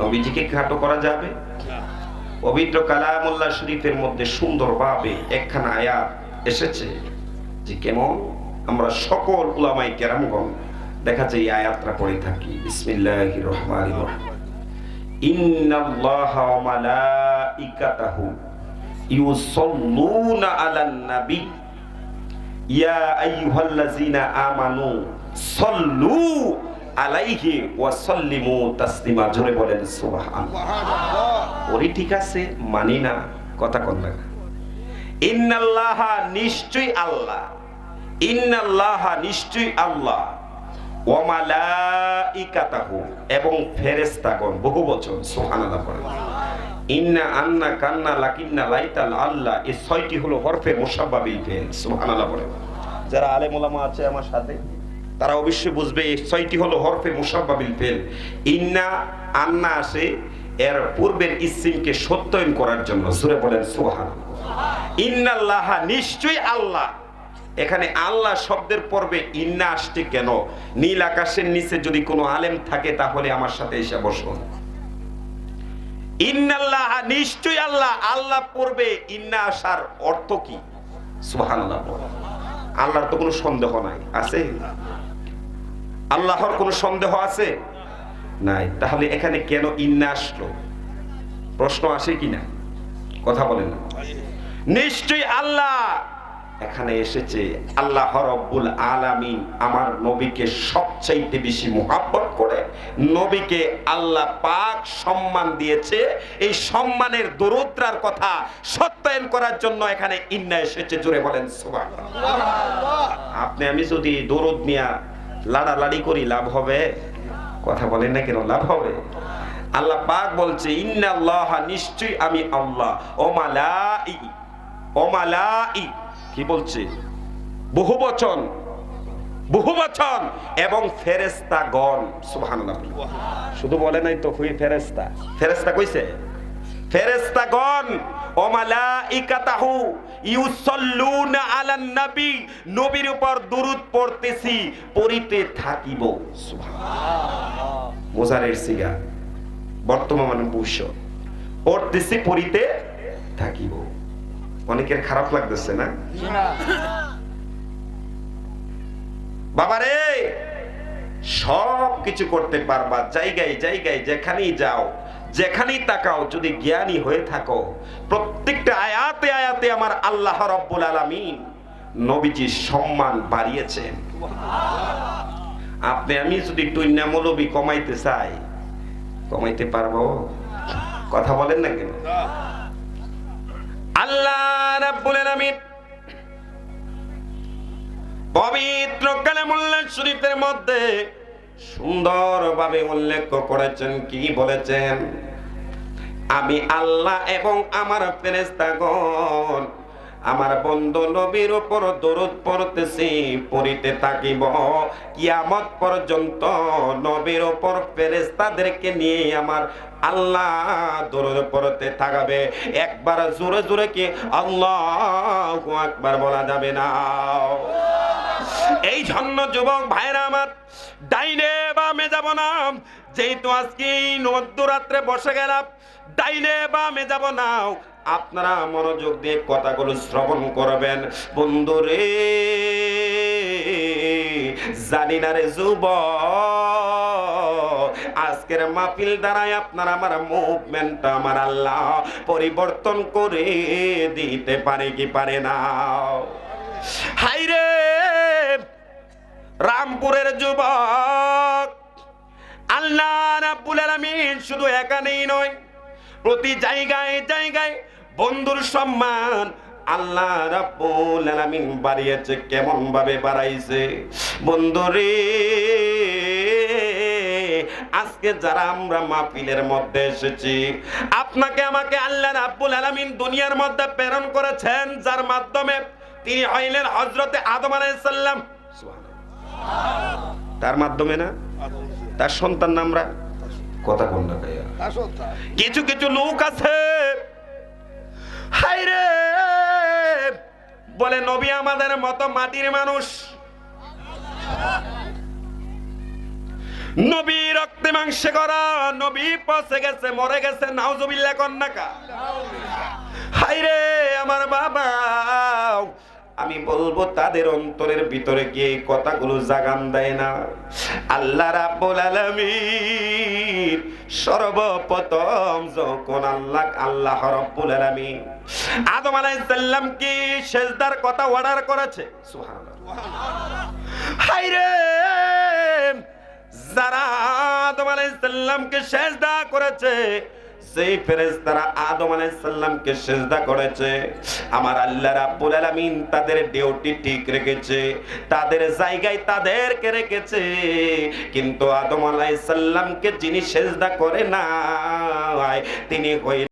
নবীজিকে খাটো করা যাবে? পবিত্র কালামুল্লাহ শরীফের মধ্যে সুন্দরভাবে একখানা আয়াত এসেছে যে কেমন? আমরা সকল উলামাই কেরামগণ দেখা যায় এই আয়াতটা পড়ে থাকি। বিসমিল্লাহির রহমানির রহিম। ইন্নাল্লাহা মালাইকাতাহু ইউসাল্লুনা আলান নাবী। ইয়া আইয়ুহাল্লাযীনা আমানু সাল্লু আলাইহি ওয়াসাল্লিমু তাসলিমা জোরে বলেন সুবহানাল্লাহ। ওরি ঠিক আছে মানি না কথা কন না। ইন্নাল্লাহা নিশ্চয়ই আল্লাহ। ইন্নাল্লাহা নিশ্চয়ই আল্লাহ। ওয়া মালাইকাতাহু এবং ফেরেশতাগণ বহু বচন সুবহানাল্লাহ পড়েন। ইন্না আন্না কান্না লাকিন্না লাইতাল আল্লাহ এই ছয়টি হলো হরফে মুসাব্বাবিল ফেল সুবহানাল্লাহ পড়েন। যারা আলেম ওলামা আছে আমার সাথে তারা অবশ্যই বুঝবে এই ছয়টি হলো হরফে মুসাব্বাবিল ফেল। ইন্না, আন্না আসে, এর পূর্বের ইসিমকে সত্যায়ন করার জন্য। সুরে বলেন সুবহান ইন্নাল্লাহা নিশ্চয়ই আল্লাহ। এখানে আল্লাহ শব্দের পর্বে ইন্না আসছে কেন? নীল আকাশের নিচে যদি কোনো আলেম থাকে, তাহলে আমার সাথে এসে বসুন। ইন্নাল্লাহ নিশ্চয়ই আল্লাহ। আল্লাহ পড়বে ইন্না আসার অর্থ কি? সুবহানাল্লাহ। আল্লাহর তো কোনো সন্দেহ নাই। আছে? আল্লাহর কোনো সন্দেহ আছে? নাই। তাহলে এখানে কেন ইন্না আসলো? প্রশ্ন আসে কিনা কথা বলেন। না নিশ্চয়ই আল্লাহ এখানে এসেছে। আল্লাহ রব্বুল আলামিন আমার নবীকে সবচাইতে বেশি মোহাব্বত করে নবীকে আল্লাহ পাক সম্মান দিয়েছে। এই সম্মানের দরুদ্রার কথা সত্যায়ন করার জন্য এখানে ইন্না এসেছে। জুড়ে বলেন আপনি আমি যদি দরুদ নিয়া লাড়ালাড়ি করি, লাভ হবে? কথা বলেন না কেন? লাভ হবে? আল্লাহ পাক বলছে, ইন্নাল্লাহ নিশ্চয়ই আমি আল্লাহ। ওমালাই ওমালাই কি বলছে? বহু বচন বহু বচন এবং ফেরেস্তা গণ সুবহানাল্লাহ। শুধু বলে নাই তো হুই ফেরেস্তা ফেরেস্তা কইছে? ফেরেস্তা গণ ও মালাইকাতাহু ইউসাল্লুনা আলান নবী, নবীর উপর পড়তেছি, পড়িতে থাকিব। সুবহানাল্লাহ। সিগা, বর্তমান ভবিষ্যৎ পড়তেছি, পড়িতে থাকিব। অনেকের খারাপ লাগতেছে না? বাবারে সব কিছু করতে পারবা, জায়গায় জায়গায়, যেখানেই যাও। যেখানেই তাকাও, যদি জ্ঞানী হয়ে থাকো, প্রত্যেকটা আয়াতে আয়াতে আমার আল্লাহ রব্বুল আলামিন নবীজির সম্মান বাড়িয়েছেন। আপনি, আমি যদি টুইনা মৌলবি কমাইতে চাই, কমাইতে পারব? কথা বলেন না কেন? আল্লাহ রাব্বুল আলামিন পবিত্র কালামুল্লাহ শরীফের মধ্যে সুন্দরভাবে উল্লেখ করেছেন, কি বলেছেন? আমি আল্লাহ এবং আমার ফেরেশতাগণ, আমার বন্ধু নবীর উপর দরুদ পড়তেছি, পড়িতে থাকিব। কিয়ামত পর্যন্ত নবীর উপর ফেরেশতাদেরকে নিয়ে আমার আল্লাহ দরুদ পড়তে থাকবে। একবার জোরে জোরে কি আল্লাহু আকবার বলা যাবে না? এই জন্য যুবক ভাইরা আমার, ডাইনে বামে যাব না। যেহেতু আজকে মধ্যরাত্রে বসে গেলাম, ডাইনে বামে যাব না। আপনারা মনোযোগ দিয়ে কথাগুলো শ্রবণ করবেন। বন্ধুরে জানি না রে যুব, আজকের মাহফিল দ্বারাই আপনার আমার মুভমেন্টটা আমার আল্লাহ পরিবর্তন করে দিতে পারে কি পারে না। হাইরে রামপুরের যুবক। আল্লাহ রাব্বুল আলামিন শুধু এখানেই নয়, প্রতি জায়গায় জায়গায় বন্ধুর সম্মান আল্লাহ রাব্বুল আলামিন বাড়িয়েছে কেমন ভাবে বাড়াইছে বন্ধুরে আজকে যারা আমরা মাহফিলের মধ্যে এসেছি, আপনাকে আমাকে আল্লাহ রাব্বুল আলামিন দুনিয়ার মধ্যে প্রেরণ করেছেন, যার মাধ্যমে তিনি হইলেন হযরতে আদম আলাইহিস সালাম তার মাধ্যমে না? তার সন্তান না আমরা কথা কোন না কিছু কিছু লোক আছে। হাইরে বলে নবী আমাদের মতো মাটির মানুষ। নবী রক্তে মাংসে করা নবী পচে গেছে মরে গেছে নাউজুবিল্লাহ কন্যাকা। হাইরে আমার বাবা। আমি বলব, তাদের অন্তরের ভিতরে গিয়ে কথাগুলো জাগান দেয় না। আল্লাহ রাব্বুল আলামিন সর্বপ্রথম যখন আল্লাহ আল্লাহ রাব্বুল আলামিন আদম আলাইহিস কি সেজদার কথা অর্ডার করেছে? সুবহানাল্লাহ। হাইরে যারা আদম আলাইসাল্লামকে সেজদা করেছে সেই ফেরেস্তারা আদম আলাইসাল্লামকে সেজদা করেছে। আমার আল্লাহ রাব্বুল আলামিন তাদের ডিউটি ঠিক রেখেছে, তাদের জায়গায় তাদেরকে রেখেছে। কিন্তু আদম আলাইসাল্লামকে যিনি সেজদা করে না তিনি হয়ে